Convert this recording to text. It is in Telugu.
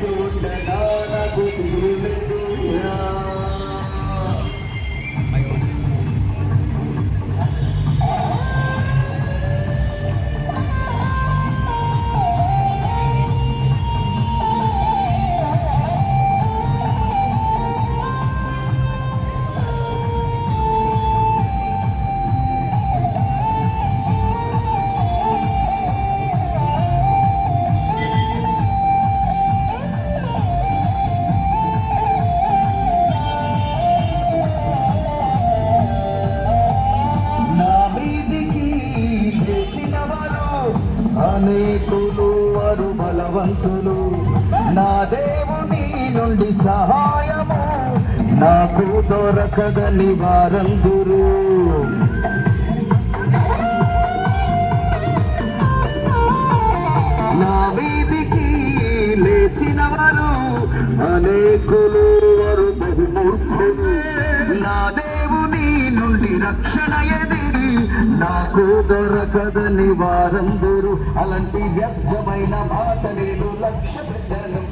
Jesús, la nada, ధైర్యవంతులు నా దేవుని నుండి సహాయము నాకు దొరకదని వారందురు. నా వీధికి లేచిన వారు అనేకులు వారు బహుమూర్ఖులు. నా దేవుని నుండి రక్షణ ఎది నాకు దొరకదని వారందరూ అలాంటి వ్యర్థమైన మాట నేను లక్ష్య పెట్టను.